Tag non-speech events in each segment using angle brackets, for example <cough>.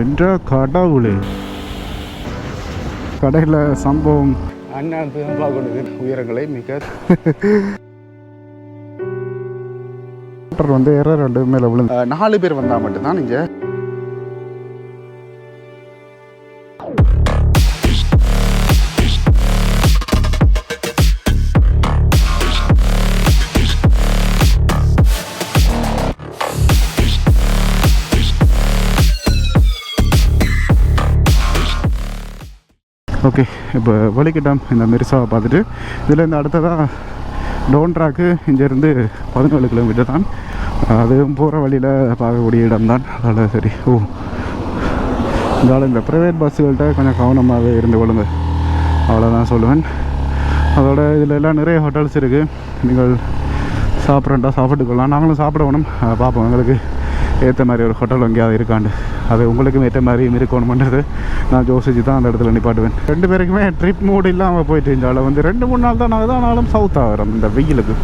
என்ற கடவுளே. கடையில் சம்பவம். அண்ணன் பார்க்கணும் உயரங்களை மிக <laughs> மோட்டர் வந்து எரர் ரெண்டு மேலே விழுந்து. நாலு பேர் வந்தால் மட்டும்தான் நீங்கள் ஓகே இப்போ வலிக்கிட்டோம் இந்த மெரிசாவை பார்த்துட்டு இதில் இந்த அடுத்ததாக டோன்ட்ராக்கு இங்கேருந்து பதினேழு கிலோமீட்டர் தான். அதுவும் போகிற வழியில் பார்க்கக்கூடிய இடம் தான் அதனால் சரி ஓ. இருந்தாலும் இந்த ப்ரைவேட் பஸ்ஸுகள்கிட்ட கொஞ்சம் கவனமாகவே இருந்து கொள்ளுங்க. அவ்வளோதான் சொல்லுவேன். அதோட இதில் எல்லாம் நிறைய ஹோட்டல்ஸ் இருக்குது நீங்கள் சாப்பிட்றேன்டா சாப்பிட்டுக்கலாம். நாங்களும் சாப்பிட வேணும் பார்ப்போம். எங்களுக்கு ஏற்ற மாதிரி ஒரு ஹோட்டல் எங்கேயாவது இருக்காண்டு அது உங்களுக்கும் ஏற்ற மாதிரியும் இருக்கணுமன்றது நான் யோசிச்சு தான் அந்த இடத்துல நிப்பாட்டுவேன். ரெண்டு பேருக்குமே ட்ரிப் மூடு இல்லாமல் போயிட்டு இருந்தாலும் வந்து ரெண்டு மூணு நாள் தான் நாங்கள் தான் நாளும் சவுத் ஆகிறோம் இந்த வெயிலுக்கு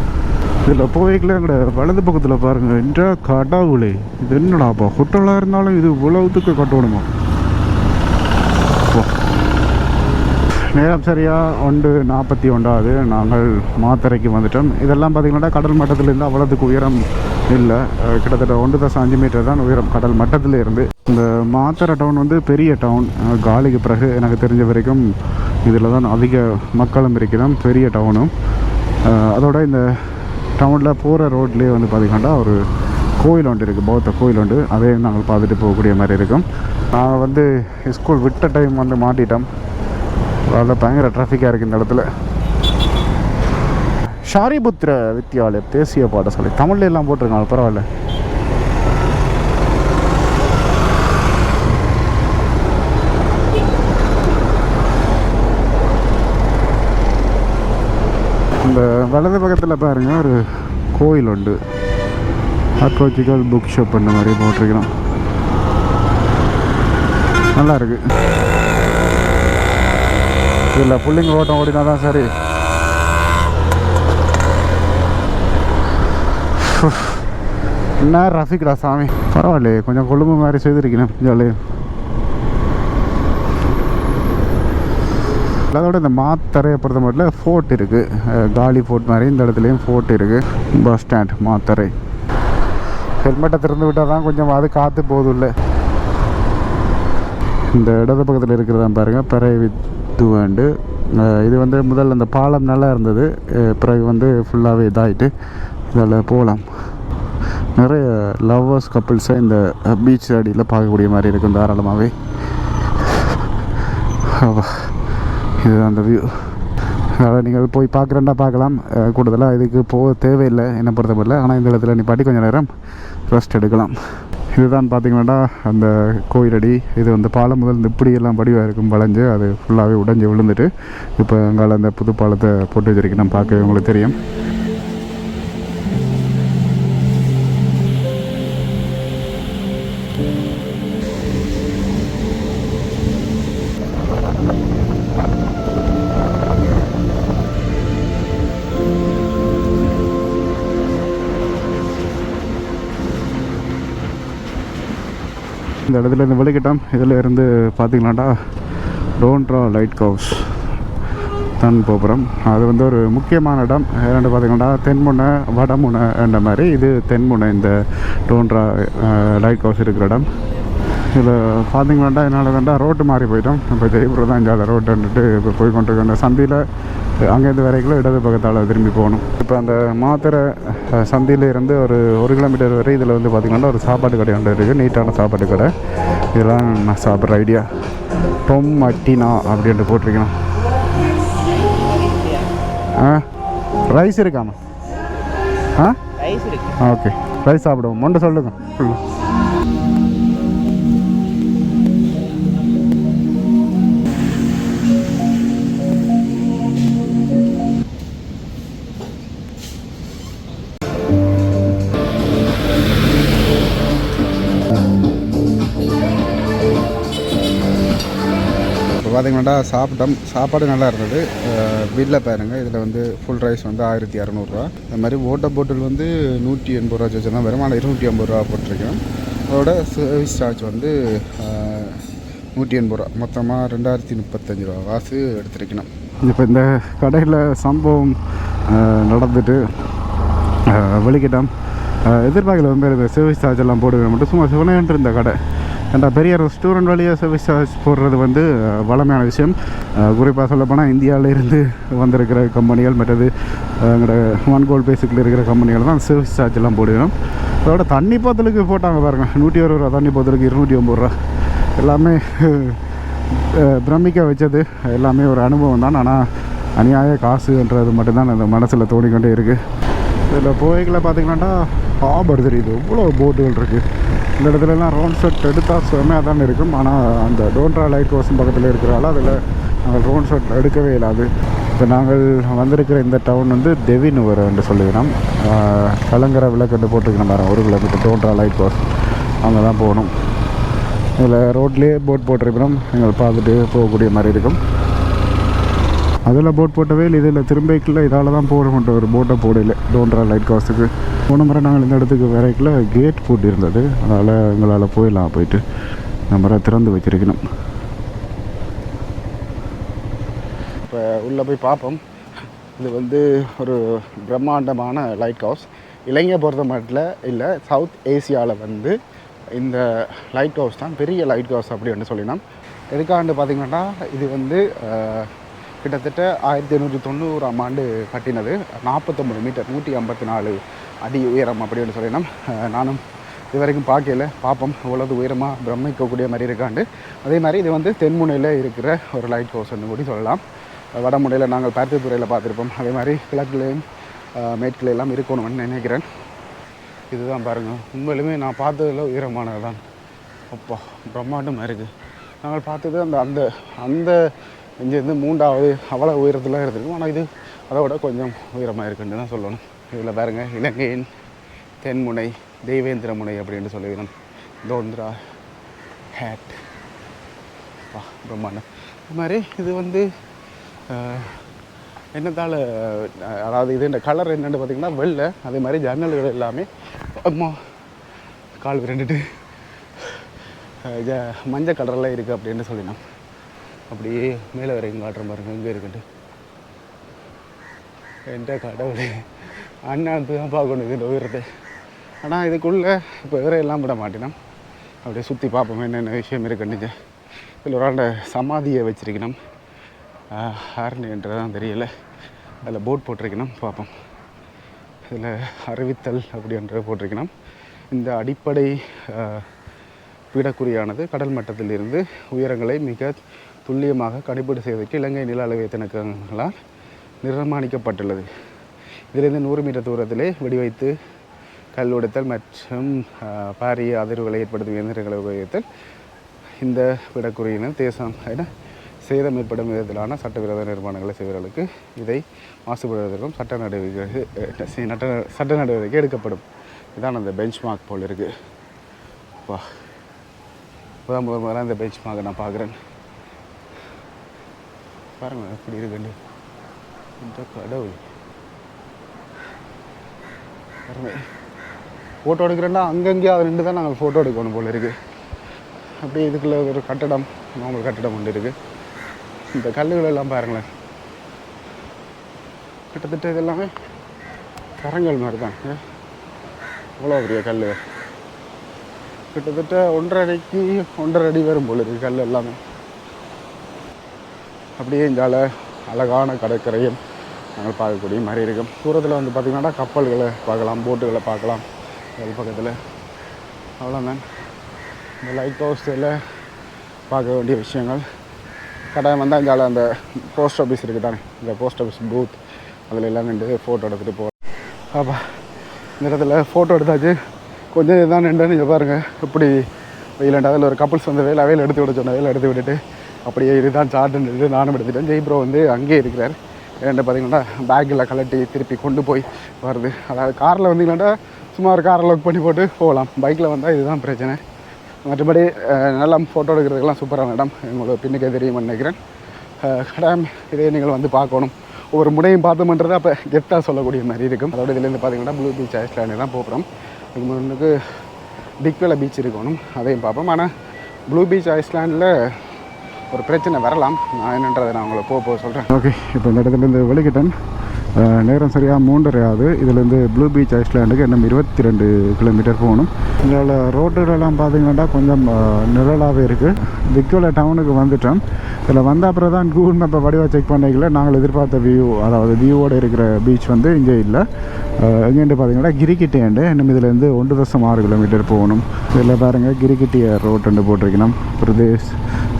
இதில் போய்க்கல எங்கட வலது பக்கத்தில் பாருங்கள் என்ற கடவுளே. இது என்னடாப்பா ஹோட்டலாக இருந்தாலும் இது உழவுத்துக்கு கட்டணுமா? நேரம் சரியாக ஒன்று நாற்பத்தி ஒன்றாவது. நாங்கள் மாத்தரைக்கு வந்துட்டோம். இதெல்லாம் பார்த்திங்கன்னா கடல் மட்டத்திலேருந்து அவ்வளோத்துக்கு உயரம் இல்லை. கிட்டத்தட்ட ஒன்று தசம் அஞ்சு மீட்டர் தான் உயரம் கடல் மட்டத்தில் இருந்து. இந்த மாத்தரை டவுன் வந்து பெரிய டவுன் காலிக்கு பிறகு எனக்கு தெரிஞ்ச வரைக்கும் இதில் தான் அதிக மக்களும் இருக்கிறோம். பெரிய டவுனும் அதோட இந்த டவுனில் போகிற ரோட்லேயே வந்து பார்த்திங்கன்னா ஒரு கோயில் ஒன்று இருக்குது பௌத்த கோயில் ஒன்று. அதையும் நாங்கள் பார்த்துட்டு போகக்கூடிய மாதிரி இருக்கும். நாங்கள் வந்து ஸ்கூல் விட்ட டைம் வந்து மாட்டிட்டோம். அதில் பயங்கர டிராஃபிக்காக இருக்குது இந்த இடத்துல. ஷாரிபுத்திர வித்யாலயம் தேசிய பாடசாலை. தமிழ்ல எல்லாம் போட்டிருக்காங்க பரவாயில்ல. இந்த வலது பக்கத்தில் பாருங்க ஒரு கோயில் உண்டு. ஆர்காலஜிக்கல் புக் ஷாப் அந்த மாதிரி போட்டிருக்கிறோம் நல்லா இருக்குது இல்லை புள்ளிங்க ஓட்டம் ஓடினா தான் சரி. என்ன ரசிக்கடா சாமி? பரவாயில்லையே கொஞ்சம் கொழும்பு மாதிரி செய்திருக்கணும் ஜாலியாக அதோட இந்த மாத்தரையை பொறுத்த மட்டும் ஃபோர்ட் இருக்குது காலி ஃபோர்ட் மாதிரி இந்த இடத்துலையும் ஃபோர்ட் இருக்குது பஸ் ஸ்டாண்ட் மாத்தரை ஹெல்மெட்டை திறந்து விட்டால் தான் கொஞ்சம் அது காற்று போதும் இந்த இடது பக்கத்தில் இருக்கிறதான் பாருங்கள் பிறை வித்துவண்டு இது வந்து முதல்ல அந்த பாலம் நல்லா இருந்தது. பிறகு வந்து ஃபுல்லாகவே இதாகிட்டு இதில் போகலாம் நிறைய லவ்வர்ஸ் கப்பிள்ஸை இந்த பீச் அடியில் பார்க்கக்கூடிய மாதிரி இருக்கும் தாராளமாகவே இதுதான் அந்த வியூ அதாவது நீங்கள் போய் பார்க்குறேன்னா பார்க்கலாம். கூடுதலாக இதுக்கு போக தேவையில்லை என்ன பொறுத்தவரையில். ஆனால் இந்த இடத்துல நிப்பாட்டி கொஞ்சம் நேரம் ரெஸ்ட் எடுக்கலாம். இதுதான் பார்த்தீங்கன்னா அந்த கோயிலடி இது வந்து பாலம் முதல் இந்த இப்படியெல்லாம் வடிவாக இருக்கும் வளைஞ்சு அது ஃபுல்லாகவே உடைஞ்சு விழுந்துட்டு இப்போ அங்கால அந்த புது பாலத்தை போட்டு வச்சிருக்கின்னு பார்க்கவே உங்களுக்கு தெரியும். இந்த இடத்துல இந்த வெளிக்கிட்டம் இதில் இருந்து பார்த்தீங்களாண்டா டோன்ட்ரா லைட் ஹவுஸ் தான் போகிறோம் அது வந்து ஒரு முக்கியமான இடம். இரண்டு பார்த்தீங்கன்னா தென்முனை வடமுனை என்ற மாதிரி இது தென்முனை இந்த டோன்ட்ரா லைட் ஹவுஸ் இருக்கிற இடம். இதில் பார்த்தீங்கன்னா என்னால் வேண்டா ரோட்டு மாறி போயிட்டோம். இப்போ ஜெயபுரம் தான் இங்கே ரோட்டுன்ட்டு இப்போ போய் கொண்டிருக்கோம் அந்த சந்தியில் அங்கேருந்து வரைக்கும் இடது பக்கத்தால் திரும்பி போகணும். இப்போ அந்த மாத்திரை அஹ், சந்தியில இருந்து ஒரு ஒரு கிலோமீட்டர் வரை இதில் வந்து பார்த்திங்கன்னா ஒரு சாப்பாடு கடை ஒன்று இருக்குது நீட்டான சாப்பாடு கடை. இதெல்லாம் நான் சாப்பிட்ற ஐடியா டொம் அட்டினா அப்படின்ட்டு போட்டிருக்கணும். ஆ? ரைஸ் இருக்காமா ஆ? ஓகே ரைஸ் சாப்பிடுவோம். மொண்டை சொல்லுங்க. ஃபுல்லாக பார்த்தீங்கன்னா சாப்பிட்டோம் சாப்பாடு நல்லா இருந்தது. பில்லை பாருங்க இதில் வந்து ஃபுல் ரைஸ் வந்து ஆயிரத்தி இரநூறுவா அது மாதிரி ஓட்டர் போட்டில் வந்து நூற்றி எண்பது ரூபா சார்ஜ் தான் வரும் ஆனால் இருநூற்றி ஐம்பது ரூபா போட்டிருக்கேன். அதோட சர்வீஸ் சார்ஜ் வந்து நூற்றி எண்பது ரூபா. மொத்தமாக ரெண்டாயிரத்தி முப்பத்தஞ்சு ரூபா காசு எடுத்துருக்கணும். இப்போ இந்த கடையில் சம்பவம் நடந்துட்டு வெளிக்கிட்டோம் எதிர்பார்க்கல வந்து இந்த சர்வீஸ் சார்ஜ் எல்லாம் போடுவேன் மட்டும். சும்மா சிவனேன்ட்டு இருந்த கடை. ஏன்டா பெரிய ரெஸ்டாரண்ட் வழியாக சர்வீஸ் சார்ஜ் போடுறது வந்து வளமையான விஷயம். குறிப்பாக சொல்லப்போனால் இந்தியாவிலேருந்து வந்திருக்கிற கம்பெனிகள் மற்றது எங்களோட ஒன் கோல் பேசிக்கில் இருக்கிற கம்பெனிகள் தான் சர்வீஸ் சார்ஜ்லாம் போடுவோம் அதோட தண்ணி போத்தலுக்கு போட்டாங்க பாருங்கள் நூற்றி அறுபது ரூபா தண்ணி போத்தலுக்கு இருநூற்றி ஐம்பது ரூபா. எல்லாமே பிரமிக்க வச்சது. எல்லாமே ஒரு அனுபவம் தான். ஆனால் அநியாய காசுன்றது மட்டும்தான் அந்த மனசில் தோணிக்கொண்டே இருக்குது இதில் போய்களை பார்த்தீங்கன்னாட்டா ஹாபர் தெரியுது. இவ்வளோ போட்டுகள் இருக்குது இந்த இடத்துலலாம் ரோன் செட் எடுத்தால் செம்மையாக தான் இருக்கும். ஆனால் அந்த டோன்ட்ரா லைட் ஹவுஸும் பக்கத்தில் இருக்கிறால அதில் நாங்கள் ரோன் செட் எடுக்கவே இல்லாது இப்போ நாங்கள் வந்திருக்கிற இந்த டவுன் வந்து தெவினுவர் என்று சொல்லிக்கிறோம் கலங்கரை விளக்கண்டு போட்டுருக்கணும் பாருங்க. ஒரு கிலோமீட்டர் டோன்ட்ரா லைட் ஹவுஸ் அங்கே தான் போகணும். இதில் ரோட்லேயே போட் போட்டிருக்கிறோம். எங்களை பார்த்துட்டு போகக்கூடிய மாதிரி இருக்கும். அதில் போட் போட்டவே இல்லை இதில் திரும்பிக்கில் இதால் தான் போகணுன்ற ஒரு போட்டை போடல. டோன்ட்ரா லைட் ஹவுஸுக்கு போன முறை நாங்கள் இந்த இடத்துக்கு வரைக்கில் கேட் போட்டிருந்தது அதனால் எங்களால் போயிடலாம் போயிட்டு. இந்த முறை திறந்து வச்சிருக்கணும் இப்போ உள்ளே போய் பார்ப்போம். இது வந்து ஒரு பிரம்மாண்டமான லைட் ஹவுஸ் இலங்கை பொறுத்த மட்டும் இல்லை சவுத் ஏசியாவில் வந்து இந்த லைட் ஹவுஸ் தான் பெரிய லைட் ஹவுஸ் அப்படின்னு சொல்லினோம். எதுக்காண்டு பார்த்திங்கன்னா இது வந்து கிட்டத்தட்ட ஆயிரத்தி எண்ணூற்றி தொண்ணூறாம் ஆண்டு கட்டினது. நாற்பத்தொம்பது மீட்டர் நூற்றி ஐம்பத்தி நாலு அடி உயரம் அப்படின்னு சொல்லினோம். நானும் இது வரைக்கும் பார்க்கல. பார்ப்போம் இவ்வளவு உயரமாக பிரமிக்கக்கூடிய மாதிரி இருக்காண்டு. அதே மாதிரி இது வந்து தென்முனையில் இருக்கிற ஒரு லைட் ஹவுஸ்ன்னு கூட சொல்லலாம். வடமுனையில் நாங்கள் பருத்தித்துறையில் பார்த்துருப்போம். அதே மாதிரி கிழக்குலேயும் மேற்குல எல்லாம் இருக்கணும்னு நினைக்கிறேன். இதுதான் பாருங்கள் உண்மையிலுமே நான் பார்த்ததுல உயரமானது தான் அப்பா பிரம்மாண்டமாக இருக்குது நாங்கள் பார்த்தது அந்த அந்த அந்த இங்கேருந்து மூன்றாவது அவ்வளோ உயரத்தில் இருந்திருக்கும். ஆனால் இது அதை விட கொஞ்சம் உயரமாக இருக்குன்னு தான் சொல்லணும். இதில் பாருங்க இலங்கையின் தென்முனை தெய்வேந்திர முனை அப்படின்னு சொல்லுகிறோம். தோந்திரா ஹேட் வா பிரம்மாண்டம். இது மாதிரி இது வந்து என்னத்தால் அதாவது இது இந்த கலர் என்னென்னு பார்த்தீங்கன்னா வெள்ளை. அதே மாதிரி ஜன்னல்கள் எல்லாமே அம்மா கால் விரண்டுட்டு மஞ்சள் கலரில் இருக்குது அப்படின்னு சொல்லினோம். அப்படியே மேலே வரைக்கும் காட்டுற பாருங்க இங்கே இருக்கட்டு. எந்த கடவுளே அண்ணாந்து தான் பார்க்கணும் இது உயிரத்தை ஆனால் இதுக்குள்ளே இப்போ வேற எல்லாம் விட மாட்டேனோம். அப்படியே சுற்றி பார்ப்போம் என்னென்ன விஷயம் இருக்குன்னு இதில் ஒரு ஆண்ட சமாதியை வச்சுருக்கணும். ஆர்னின்றதான் தெரியல. அதில் போட் போட்டிருக்கணும் பார்ப்போம். இதில் அறிவித்தல் அப்படின்ற போட்டிருக்கணும். இந்த அடிப்படை பீடக்குறியானது கடல் மட்டத்திலிருந்து உயரங்களை மிக துல்லியமாக கணிப்பீடு செய்வதற்கு இலங்கை நில அளவை திணக்கங்களால் நிர்மாணிக்கப்பட்டுள்ளது. இதிலிருந்து நூறு மீட்டர் தூரத்திலே வெடிவைத்து கல் உடைத்தல் மற்றும் பாரிய அதிர்வுகளை ஏற்படுத்தும் இயந்திரங்களை உபயோகித்தல் இந்த விடக்குறியினர் தேசம் என சேதம் ஏற்படும் விதத்திலான சட்டவிரோத நிர்மாணங்களை செய்வர்களுக்கு இதை மாசுபடுவதற்கும் சட்ட நடவடிக்கை நட்ட சட்ட நடவடிக்கை எடுக்கப்படும். இதான் அந்த பெஞ்ச் மார்க் போல் இருக்குது வா. இப்போதான் முதல் முதல்ல இந்த பெஞ்ச் மார்க்கை நான் பார்க்குறேன். பாருங்க எப்படி இருக்குன்னு. இந்த கடவுள். பாருங்க ஃபோட்டோ எடுக்கிறேன்னா அங்கங்கேயே அது ரெண்டு தான் நாங்கள் ஃபோட்டோ எடுக்கணும் போல இருக்குது அப்படியே இதுக்குள்ள ஒரு கட்டடம் நார்மல் கட்டடம் ஒன்று இருக்குது இந்த கல்லுகள் எல்லாம் பாருங்களேன். கிட்டத்தட்ட இது எல்லாமே கரங்கள் மாதிரி தான் இவ்வளோ பெரிய கல் கிட்டத்தட்ட ஒன்றரை அடிக்கு ஒன்றரை அடி வரும் போல இருக்குது கல் எல்லாமே. அப்படியே இந்தால அழகான கடற்கரையும் நாங்கள் பார்க்கக்கூடிய மாதிரி இருக்கும். தூரத்தில் வந்து பார்த்திங்கன்னா கப்பல்களை பார்க்கலாம் போட்டுகளை பார்க்கலாம். அது பக்கத்தில். அவ்வளோதான் இந்த லைட் ஹவுஸில் பார்க்க வேண்டிய விஷயங்கள். கட்டாயம் வந்தால் இந்தால அந்த போஸ்ட் ஆஃபீஸ் இருக்குது தானே இந்த போஸ்ட் ஆஃபீஸ் பூத் அதில் எல்லாம் நின்று ஃபோட்டோ எடுத்துகிட்டு போகிறோம் ஆப்பா இந்த இடத்துல ஃபோட்டோ எடுத்தாச்சு. கொஞ்சம் இதுதான் நின்று நீங்கள் பாருங்கள் எப்படி வெயிலாண்டா அதில் ஒரு கப்புள்ஸ் வந்து வேலை வேலை எடுத்து விட சொன்ன வேலை எடுத்து விட்டுட்டு அப்படியே இதுதான் சார்ட்டுன்னு நானும் எடுத்துட்டேன். ஜெய் ப்ரோ வந்து அங்கேயே இருக்கிறார். என்ன பார்த்தீங்கன்னா பேக்கில் கலட்டி திருப்பி கொண்டு போய் வருது. அதாவது காரில் வந்தீங்கன்னாட்டா சும்மா ஒரு காரை லாக் பண்ணி போட்டு போகலாம். பைக்கில் வந்தால் இதுதான் பிரச்சனை. மற்றபடி நல்லா ஃபோட்டோ எடுக்கிறதுக்கெல்லாம் சூப்பரான இடம் உங்களுக்கு பின்னுக்கே தெரியும்னு நினைக்கிறேன். அஹ், கடாயம் இதே நீங்கள் வந்து பார்க்கணும். ஒவ்வொரு முனையும் பார்த்தோம்ன்றது அப்போ கெத்தாக சொல்லக்கூடிய மாதிரி இருக்கும். அதோட இதுலேருந்து பார்த்தீங்கன்னா ப்ளூ பீச் ஐஸ்லாண்டு தான் போகிறோம். இதுக்கு முன்னுக்கு டிக்வெல பீச் இருக்கணும். அதையும் பார்ப்போம். ஆனால் ப்ளூ பீச் ஐஸ்லாண்டில் ஒரு பிரச்சனை வரலாம். நான் என்னன்றதை நான் உங்களை போக போக சொல்கிறேன் ஓகே இப்போ இந்த இடத்துலேருந்து வெளிக்கிட்டேன். நேரம் சரியாக மூன்றரை ஆகுது. இதுலேருந்து ப்ளூ பீச் ஐஸ்லாண்டுக்கு இன்னும் இருபத்தி ரெண்டு கிலோமீட்டர் போகணும். இதில் ரோட்டுகளெல்லாம் பார்த்தீங்கன்னா கொஞ்சம் நிழலாகவே இருக்குது விக்கோல டவுனுக்கு வந்துட்டோம். இதில் வந்த அப்புறம் தான் கூகுள் மேப்பை வடிவாக செக் பண்ணிக்கல. நாங்கள் எதிர்பார்த்த வியூ அதாவது வியூவோடு இருக்கிற பீச் வந்து இங்கே இல்லை. எங்கேண்டு பார்த்தீங்கன்னா கிரிக்கிட்டேண்டு இன்னும் இதுலேருந்து ஒன்று தசம் ஆறு கிலோமீட்டர் போகணும். இதில் பாருங்கள் கிரிக்கிட்டிய ரோட்டுன்னு போட்டிருக்கணும். பிரதேஷ்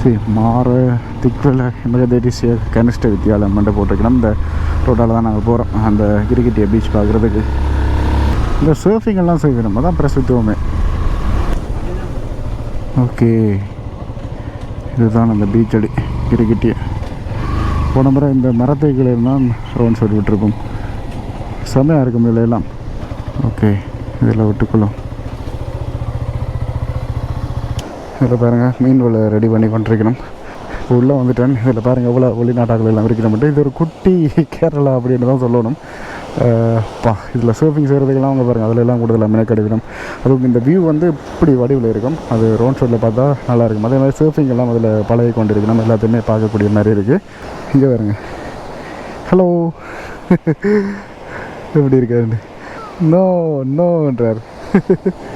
சி மாறு திக்வெல எமகதேசிய கனிஷ்ட வித்தியாலயம் மட்டும் போட்டிருக்கணும். இந்த ரோட்டால் தான் நாங்கள் போகிறோம் அந்த கிரிக்கெட்டிய பீச் பார்க்குறதுக்கு. இந்த சர்ஃபிங்கெல்லாம் செய்யணும் அதான் பிரசித்துவமே ஓகே இதுதான் அந்த பீச் அடி கிரிக்கெட்டிய. போன முறை இந்த மரத்தைகள் இருந்தால் ரோன் ஷாட் விட்டுருக்கும் செமையாக இருக்கும் இதில் எல்லாம். ஓகே இதில் விட்டுக்கொள்ளும் இதில் பாருங்கள் மீன் வலை ரெடி பண்ணி கொண்டிருக்கணும். இப்போ உள்ளே வந்துட்டேன். இதில் பாருங்கள் எவ்வளோ வெளிநாட்டாக்கள் எல்லாம் இருக்கிற இது ஒரு குட்டி கேரளா அப்படின்னு தான் சொல்லணும். பா இதில் சர்ஃபிங் செய்கிறதுக்கெல்லாம் அவங்க பாருங்கள் அதிலெல்லாம் கூடுதலாக மெனக்கெடுக்கணும் அதுவும் இந்த வியூ வந்து இப்படி வடிவில் இருக்கும். அது ரோட் ஷோட்டில் பார்த்தா நல்லாயிருக்கும் அதே மாதிரி சர்ஃபிங் எல்லாம் அதில் பழகி கொண்டு எல்லாத்தையுமே பார்க்கக்கூடிய மாதிரி இருக்குது இங்கே பாருங்க. ஹலோ <laughs> எப்படி இருக்காரு? நோ நோன்றார் <laughs>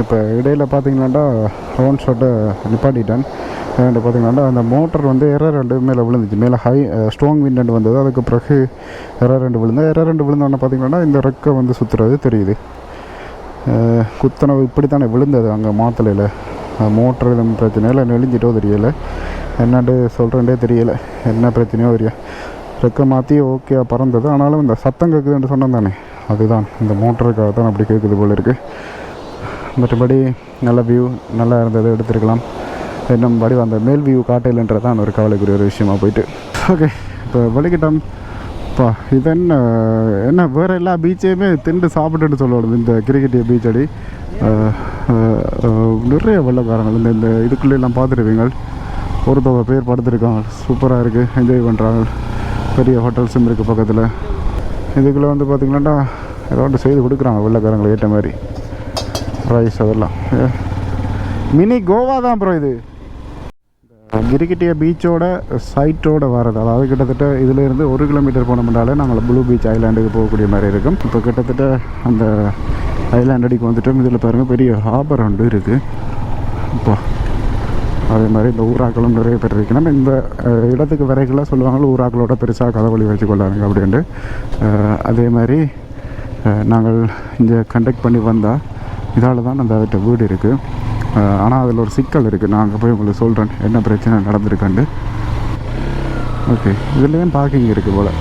இப்போ இடையில் பார்த்தீங்கன்னாண்டா ரவுண்ட் ஷாட்டை நிப்பாட்டிட்டேன். ஏன்னு பார்த்தீங்கன்னா அந்த மோட்டர் வந்து எற ரெண்டு மேலே விழுந்துச்சு. மேலே ஹை ஸ்ட்ராங் விண்ட் ரெண்டு வந்தது. அதுக்கு பிறகு எற ரெண்டு விழுந்தா எற ரெண்டு விழுந்தோடனே பார்த்தீங்கன்னா இந்த ரெக்கை வந்து சுற்றுறது தெரியுது. குத்தனவு இப்படி தானே விழுந்தது அங்கே மாத்தலையில் மோட்டர் எதுவும் பிரச்சனையில் நெளிஞ்சிட்டோ தெரியலை. என்னண்டு சொல்கிறேன்டே தெரியலை. என்ன பிரச்சனையோ தெரியல. ரெக்கை மாற்றி ஓகே பறந்தது. ஆனாலும் இந்த சத்தம் கேட்குதுன்னு சொன்னேன் தானே. அதுதான். இந்த மோட்டருக்காக தான் அப்படி கேட்குது போல இருக்குது மற்றபடி நல்ல வியூ நல்லா இருந்தது எடுத்துருக்கலாம். இன்னும் படி அந்த மேல் வியூ காட்டையிலன்றது தான் ஒரு கவலைக்குரிய ஒரு விஷயமா போயிட்டு. ஓகே இப்போ வலிக்கிட்டோம். அப்பா இது என்ன என்ன வேறு எல்லா பீச்சையுமே திண்டு சாப்பிட்டுட்டு சொல்லணும் இந்த கிரிக்கெட்டிய பீச் அடி. நிறைய வெள்ளக்காரங்கள் இந்த இந்த இதுக்குள்ளெல்லாம் ஒரு ஒருத்தவங்க பேர் படுத்துருக்காங்க. சூப்பராக இருக்குது என்ஜாய் பண்ணுறாங்க பெரிய ஹோட்டல்ஸும் இருக்குது பக்கத்தில். இதுக்குள்ளே வந்து பார்த்திங்கன்னா ஏதோ ஒன்று செய்து கொடுக்குறாங்க வெள்ளக்காரங்களை ஏற்ற மாதிரி. ரைஸ் அதெல்லாம். மினி கோவா தான் ப்ரோ இது. கிரிக்கிட்டிய பீச்சோட சைட்டோட வரது. அதாவது கிட்டத்தட்ட இதுலேருந்து ஒரு கிலோமீட்டர் போனோம்னாலே நாங்கள் ப்ளூ பீச் ஐலாண்டுக்கு போகக்கூடிய மாதிரி இருக்கும். இப்போ கிட்டத்தட்ட அந்த ஐலாண்ட் அடிக்கு வந்துட்டோம். இதில் பாருங்கள் பெரிய ஹாபர் ஒன்று இருக்குது இப்போ அதே மாதிரி இந்த ஊராக்களும் நிறைய பேர் இருக்கு. நம்ம இந்த இடத்துக்கு வரைக்குள்ள சொல்லுவாங்களோ ஊராக்களோட பெருசாக கதவழி வச்சு கொள்ளாருங்க அப்படின்ட்டு. அதே மாதிரி நாங்கள் இங்கே கண்டக்ட் பண்ணி வந்தால் இதால் தான் அந்த அவர்கிட்ட வீடு இருக்குது ஆனால் அதில் ஒரு சிக்கல் இருக்குது நான் அங்கே போய் உங்களுக்கு சொல்கிறேன் என்ன பிரச்சனை நடந்திருக்குண்டு ஓகே. இதுலேயும் பார்க்கிங் இருக்குது போல்?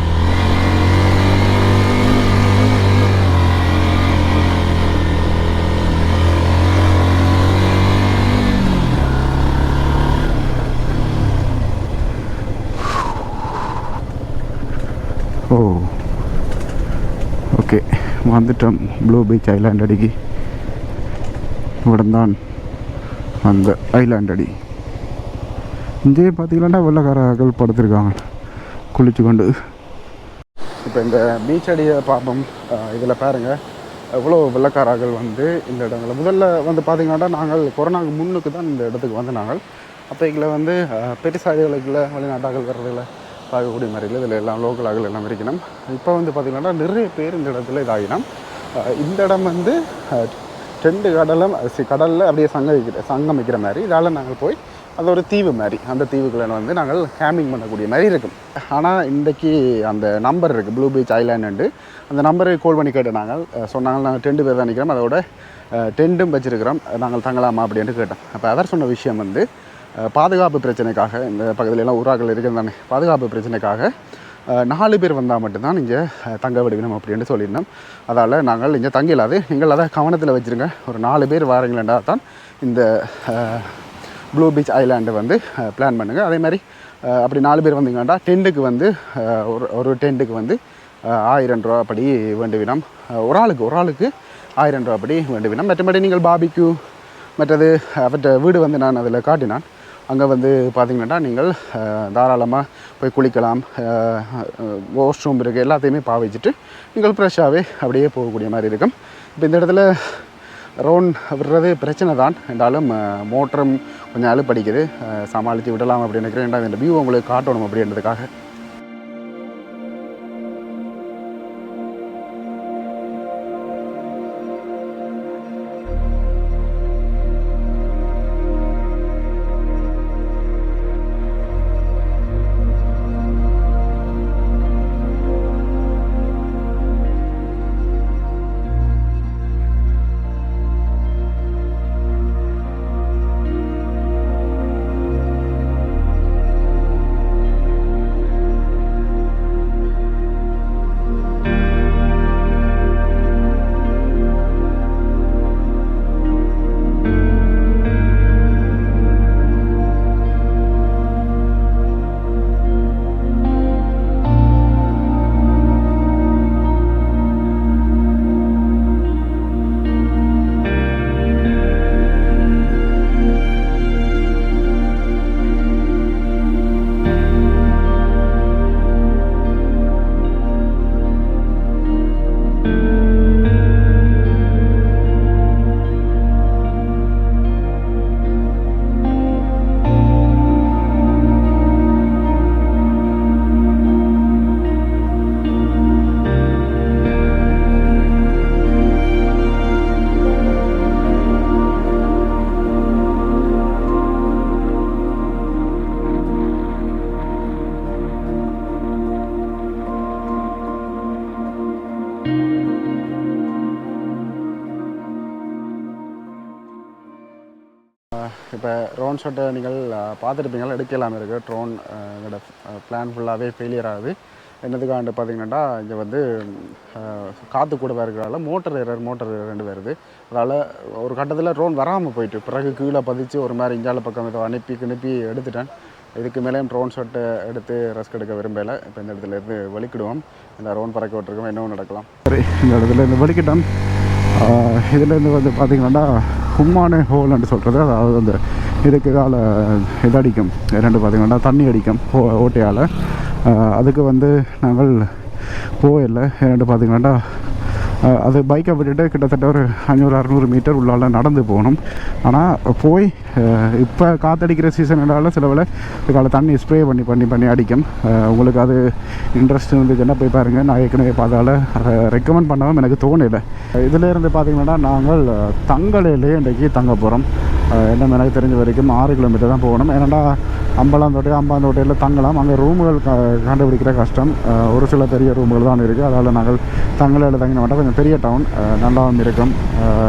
ஓ. ஓகே. வந்துட்டோம். ப்ளூ பீச் ஐலாண்ட் அடிக்கு. இവിടം அந்த ஐலாண்ட் அடி. இங்கே பார்த்தீங்கன்னா வெள்ளக்காரர்கள் படுத்திருக்காங்க. குளிச்சு கொண்டு இப்போ இந்த பீச் அடியை பார்ப்போம். இதில் பாருங்கள் எவ்வளோ வெள்ளக்காரர்கள் வந்து இந்த இடங்களில் முதல்ல வந்து பார்த்தீங்கன்னா நாங்கள் கொரோனாவுக்கு முன்னுக்கு தான் இந்த இடத்துக்கு வந்து நாங்கள் அப்போ இதில் வந்து அஹ், பெருசாதிகளுக்குள்ள வெளிநாட்டாக்கள் வர்றதில் பார்க்கக்கூடிய மாதிரியில் இதில் எல்லாம் லோக்கலாகள் எல்லாம் இருக்கணும். இப்போ வந்து பார்த்திங்கன்னா நிறைய பேர் இந்த இடத்துல இதாகினோம். இந்த இடம் வந்து ரெண்டு கடலும் சி- அப்படியே சங்கமிக்கிற சங்கமிக்கிற மாதிரி இதால் நாங்கள் போய் அது ஒரு தீவு மாதிரி அந்த தீவுகளை வந்து நாங்கள் கேம்பிங் பண்ணக்கூடிய மாதிரி இருக்கும். ஆனால் இன்றைக்கி அந்த நம்பர் இருக்குது ப்ளூ பீச் ஐலாண்டு அந்த நம்பரை கால் பண்ணி கேட்டு நாங்கள். சொன்னாங்க நாங்கள் டென்ட் பேர் தான் நிற்கிறோம் அதோட டென்ட்டும் வச்சுருக்கிறோம். நாங்கள் தங்கலாமா அப்படின்ட்டு கேட்டோம் அப்போ அவர் சொன்ன விஷயம் வந்து பாதுகாப்பு பிரச்சனைக்காக இந்த பகுதியிலலாம் எல்லாம் ஊராக்கள் தானே பாதுகாப்பு பிரச்சனைக்காக நாலு பேர் வந்தால் மட்டும்தான் இங்கே தங்க விடுவினோம் அப்படின்னு சொல்லியிருந்தோம். அதால் நாங்கள் இங்கே தங்கிலாது நீங்கள் அதை கவனத்தில் வச்சுருங்க. ஒரு நாலு பேர் வாரீங்களா தான் இந்த ப்ளூ பீச் ஐலாண்டு வந்து பிளான் பண்ணுங்கள் அதே மாதிரி அப்படி நாலு பேர் வந்தீங்கன்னா டென்ட்டுக்கு வந்து ஒரு ஒரு டென்ட்டுக்கு வந்து ஆயிரம் ரூபா படி வேண்டுவினம் ஒரு ஆளுக்கு ஒரு ஆளுக்கு ஆயிரம் ரூபா படி வேண்டுவினம் மற்றபடி நீங்கள் பாபிக்யூ மற்றது அவற்ற வீடு வந்து நான் அதில் காட்டினான். அங்கே வந்து பார்த்திங்கன்னா நீங்கள் தாராளமாக போய் குளிக்கலாம் வாஷ் ரூம் இருக்குது எல்லாத்தையுமே பாவிச்சிட்டு நீங்கள் ஃப்ரெஷ்ஷாகவே அப்படியே போகக்கூடிய மாதிரி இருக்கும். இப்போ இந்த இடத்துல ரோன் விடுறது பிரச்சனை தான். என்றாலும் மோட்டரும் கொஞ்சம் அழுப்படிக்குது சமாளித்து விடலாம் அப்படின்னு நினைக்கிறேன். ஏன்டா இந்த வியூ உங்களுக்கு காட்டணும் அப்படின்றதுக்காக. ட்ரோன் நீங்கள் பார்த்துருப்பீங்களா எடுக்கலாம் இருக்குது ட்ரோன் எங்களோட பிளான் ஃபுல்லாகவே ஃபெயிலியர் ஆகுது. என்னதுக்காண்டு பார்த்தீங்கன்னா இங்கே வந்து காற்று கூட இருக்கிறதால மோட்டர் எரர் மோட்டர் ரெண்டு வருது. அதனால் ஒரு கட்டத்தில் ட்ரோன் வராமல் போயிட்டு பிறகு கீழே பதிச்சு ஒரு மாதிரி இஞ்சால பக்கம் இதை அனுப்பி கிணுப்பி எடுத்துட்டேன். இதுக்கு மேலேயும் ட்ரோன் ஷாட்டை எடுத்து ரெஸ்க் எடுக்க விரும்பலை. இப்போ இந்த இடத்துல இருந்து வெளிக்கிடுவோம் இந்த ரோன் பறக்க விட்டுருக்கோம். என்னவும் நடக்கலாம். சரி இந்த இடத்துல இந்த வலிக்கிட்டோம். இதுலேருந்து வந்து பார்த்திங்கன்னா ஹும்மானே ஹோல்னு சொல்கிறது அதாவது அந்த இதுக்கு இதால் இது அடிக்கும். ரெண்டு பார்த்திங்கன்னா தண்ணி அடிக்கும் ஓ ஓட்டையால். அதுக்கு வந்து நாங்கள் போயில்லை ரெண்டு பார்த்திங்கன்னா அது பைக்கை விட்டுட்டு கிட்டத்தட்ட ஒரு அஞ்சூறு அறநூறு மீட்டர் உள்ளால நடந்து போகணும். ஆனால் போய் இப்போ காற்றடிக்கிற சீசனால சில வேலை இதுக்கால தண்ணி ஸ்ப்ரே பண்ணி பண்ணி பண்ணி அடிக்கும். உங்களுக்கு அது இன்ட்ரெஸ்ட் இருந்துச்சுன்னா போய் பாருங்கள் நான் ஏற்கனவே பார்த்தால அதை ரெக்கமெண்ட் பண்ணவும் எனக்கு தோணலை. இதிலேருந்து பார்த்தீங்கன்னா நாங்கள் தங்கலையிலே இன்றைக்கு தங்க போகிறோம் என்ன எனக்கு தெரிஞ்ச வரைக்கும் ஆறு கிலோமீட்டர் தான் போகணும். ஏன்னாடா அம்பலாந்தோட்டை அம்பாந்தோட்டையில் தங்கலாம். அங்கே ரூமுகள் க கண்டுபிடிக்கிற கஷ்டம். ஒரு சில பெரிய ரூம்கள் தான் இருக்குது அதால் நாங்கள் தங்கலையில் தங்கின மாட்டோம் கொஞ்சம் பெரிய டவுன் நல்லாவும் இருக்கும்.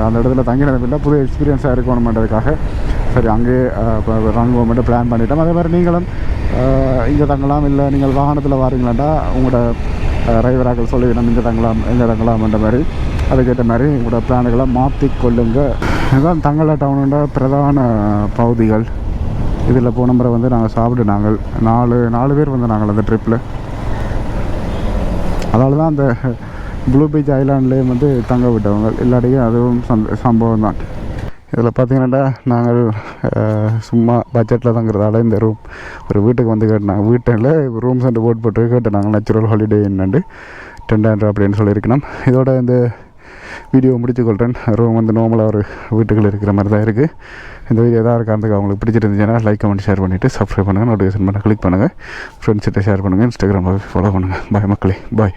அந்த இடத்துல தங்கினது இல்லை புது எக்ஸ்பீரியன்ஸாக இருக்கணுமென்றதுக்காக. சரி அங்கேயே ரங்குவோம் மட்டும் பிளான் பண்ணிட்டோம். அதே மாதிரி நீங்களும் இங்கே தங்கலாம் இல்லை நீங்கள் வாகனத்தில் வாரீங்களாண்டா உங்களோட டிரைவராக்கள் சொல்லிவிடணும் இங்கே தங்கலாம் இங்கே தங்கலாம்ன்ற மாதிரி. அதுக்கேற்ற மாதிரி உங்களோட பிளான்களை மாற்றி கொள்ளுங்க. இதுதான் தங்கல டவுனோட பிரதான பகுதிகள். இதில் போன முறை வந்து நாங்கள் சாப்பிட்டு நாங்கள் நாலு நாலு பேர் வந்து நாங்கள் அந்த ட்ரிப்பில் அதனால தான் அந்த ப்ளூ பீச் ஐலாண்ட்லேயும் வந்து தங்க விட்டவங்க இல்லாட்டியும் அதுவும் சந்த சம்பவம் தான். இதில் பார்த்தீங்கன்னா நாங்கள் சும்மா பட்ஜெட்டில் தங்குறதால இந்த ரூம் ஒரு வீட்டுக்கு வந்து கேட்டாங்க வீட்டில் ரூம் சென்று போட்டு போட்டு கேட்டாங்க நேச்சுரல் ஹாலிடே என்னண்டு? டென் அப்படின்னு சொல்லியிருக்கணும். இதோட இந்த வீடியோ முடிச்சுக்கொள்கிறேன் ரூம் வந்து நார்மலாக ஒரு வீட்டுக்குள்ள இருக்கிற மாதிரி தான் இருக்குது இந்த வீடியோ எதாவது காரணத்துக்கு அவங்களுக்கு பிடிச்சிருந்துச்சுன்னா லைக் கமெண்ட் ஷேர் பண்ணிவிட்டு சப்ஸ்கிரைப் பண்ணுங்கள் நோட்டிஃபிகேஷன் பண்ண கிளிக் பண்ணுங்கள் ஃப்ரெண்ட்ஸ்கிட்ட ஷேர் பண்ணுங்கள் இன்ஸ்டாகிராமில் ஃபாலோ பண்ணுங்கள் பாய் மக்களே. பாய்